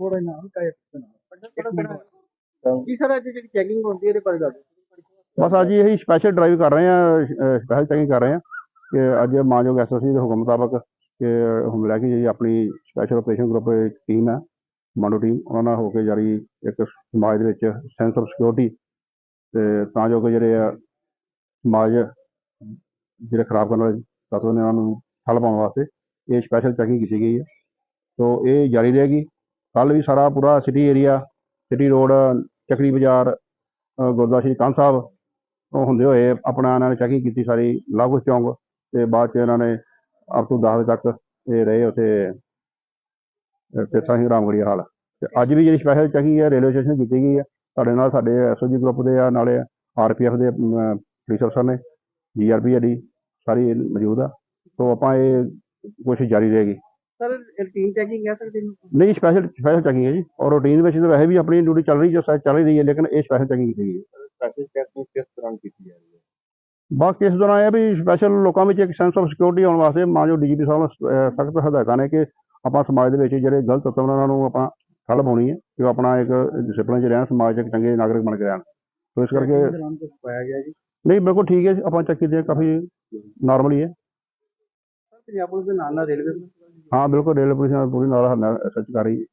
ਥੋੜਾ ਨਾਲ ਕਾਇ ਕੀ ਸਰ ਅੱਜ ਜਿਹੜੀ ਚੈਕਿੰਗ ਹੁੰਦੀ ਹੈ ਇਹਦੇ ਬਾਰੇ ਦੱਸ ਬਸ ਅੱਜ ਇਹੀ ਸਪੈਸ਼ਲ ਡਰਾਈਵ ਕਰ ਰਹੇ ਆ ਸਪੈਸ਼ਲ ਚੈਕਿੰਗ ਕਰ ਰਹੇ ਆ ਕਿ ਅੱਜ ਮਾਨਯੋਗ ਐਸਐਸਸੀ ਦੇ ਹੁਕਮ ਮੁਤਾਬਕ ਕਿ ਹੁਣ ਲੈ ਕੇ ਜਿਹੜੀ ਆਪਣੀ ਸਪੈਸ਼ਲ ਆਪਰੇਸ਼ਨ ਗਰੁੱਪ ਟੀਮ ਹੈ ਕਮਾਂਡੋ ਟੀਮ ਉਹਨਾਂ ਨਾਲ ਹੋ ਕੇ ਜਾਰੀ ਇੱਕ ਸਮਾਜ ਦੇ ਵਿੱਚ ਸੈਂਸ ਆਫ ਸਿਕਿਉਰਿਟੀ ਤੇ ਤਾਂ ਜੋ ਕਿ ਜਿਹੜੇ ਆ ਸਮਾਜ ਜਿਹੜੇ ਖਰਾਬ ਕਰਨ ਵਾਲੇ ਤੱਤਵ ਨੇ ਉਹਨਾਂ ਨੂੰ ਠੱਲ ਪਾਉਣ ਵਾਸਤੇ ਇਹ ਸਪੈਸ਼ਲ ਚੈਕਿੰਗ ਕੀਤੀ ਗਈ ਹੈ। ਸੋ ਇਹ ਜਾਰੀ ਰਹੇਗੀ। ਕੱਲ ਵੀ ਸਾਰਾ ਪੂਰਾ ਸਿਟੀ ਏਰੀਆ ਸਿਟੀ ਰੋਡ ਚੱਕਰੀ ਬਾਜ਼ਾਰ ਗੁਰਦੁਆਰਾ ਸ਼੍ਰੀ ਕੰਨ ਸਾਹਿਬ, ਉਹ ਹੁੰਦੇ ਹੋਏ ਆਪਣਾ ਇਹਨਾਂ ਨੇ ਚੈਕਿੰਗ ਕੀਤੀ ਸਾਰੀ ਲਾਗੂ ਚੌਂਕ ਤੇ ਬਾਅਦ ਚ ਇਹਨਾਂ ਨੇ ਅਪ ਟੂ 10 ਵਜੇ ਤੱਕ ਇਹ ਰਹੇ ਉੱਥੇ, ਤੇ ਸਿੰਘ ਰਾਮਗੜੀਆ ਹਾਲ। ਤੇ ਅੱਜ ਵੀ ਜਿਹੜੀ ਸਪੈਸ਼ਲ ਚੈਕਿੰਗ ਹੈ ਰੇਲਵੇ ਸਟੇਸ਼ਨ ਕੀਤੀ ਗਈ ਹੈ ਸਾਡੇ ਨਾਲ ਸਾਡੇ ਐਸਓਜੀ ਗਰੁੱਪ ਦੇ ਆ, ਨਾਲੇ ਆਰਪੀਐਫ ਦੇ ਪੁਲਿਸ ਅਫਸਰ ਨੇ ਜੀਆਰਪੀ ਦੀ ਸਾਰੀ ਮੌਜੂਦ ਆ। ਸੋ ਆਪਾਂ ਇਹ ਕੋਸ਼ਿਸ਼ ਜਾਰੀ ਰਹੇਗੀ। ਸਰ ਰੂਟੀਨ ਚੈਕਿੰਗ ਹੈ ਸਰ ਦਿਨ ਨਹੀਂ ਸਪੈਸ਼ਲ ਸਪੈਸ਼ਲ ਚੈਕਿੰਗ ਹੈ ਜੀ। ਔਰ ਰੂਟੀਨ ਵਿੱਚ ਤਾਂ ਵੈਸੇ ਵੀ ਆਪਣੀ ਡਿਊਟੀ ਚੱਲ ਰਹੀ ਜੋ ਚੱਲ ਹੀ ਰਹੀ ਹੈ ਲੇਕਿਨ ਇਹ ਸਪੈਸ਼ਲ ਚੈਕਿੰਗ ਕੀਤੀ ਹੈ। ਸਪੈਸ਼ਲ ਚੈਕਿੰਗ ਕਿਸ ਤਰ੍ਹਾਂ ਕੀਤੀ ਜਾ ਰਹੀ ਹੈ? ਬਾਕੀ ਇਸ ਦੌਰਾਨ ਇਹ ਹੈ ਵੀ ਸਪੈਸ਼ਲ ਲੋਕਾਂ ਵਿੱਚ ਇੱਕ ਸੈਂਸ ਆਫ ਸਿਕਿਉਰਿਟੀ ਆਉਣ ਵਾਸਤੇ ਮਾਂ ਜੋ ਡੀਜੀਪੀ ਸਾਹਿਬ ਨੇ ਸਖਤ ਹਦਾਇਤਾਂ ਨੇ ਕਿ ਆਪਾਂ ਸਮਾਜ ਦੇ ਵਿੱਚ ਜਿਹੜੇ ਗਲਤ ਤੱਤਵ ਨੇ ਉਹਨਾਂ ਨੂੰ ਆਪਾਂ ਠੱਲ ਪਾਉਣੀ ਹੈ ਕਿ ਆਪਣਾ ਇੱਕ ਡਿਸਪਲਿਨ 'ਚ ਰਹਿਣ ਸਮਾਜ 'ਚ ਇੱਕ ਚੰਗੇ ਨਾਗਰਿਕ ਬਣ ਕੇ ਰਹਿਣ। ਸੋ ਇਸ ਕਰਕੇ ਪਾਇਆ ਗਿਆ ਜੀ? ਨਹੀਂ ਬਿਲਕੁਲ ਠੀਕ ਹੈ ਜੀ, ਆਪਾਂ ਚੈੱਕ ਕੀਤੇ ਕਾਫੀ ਨਾਰਮਲ ਹੀ ਹੈ। ਪੰਜਾਬ ਪੁਲਿਸ ਦੇ ਨਾਲ ਨਾਲ ਰੇਲਵੇ ਹਾਂ, ਬਿਲਕੁਲ ਰੇਲ ਪੁਲਿਸ ਨਾਲ ਪੂਰੀ ਨਾਲ ਸੱਚ ਕਰ ਰਹੀ। ਹੈ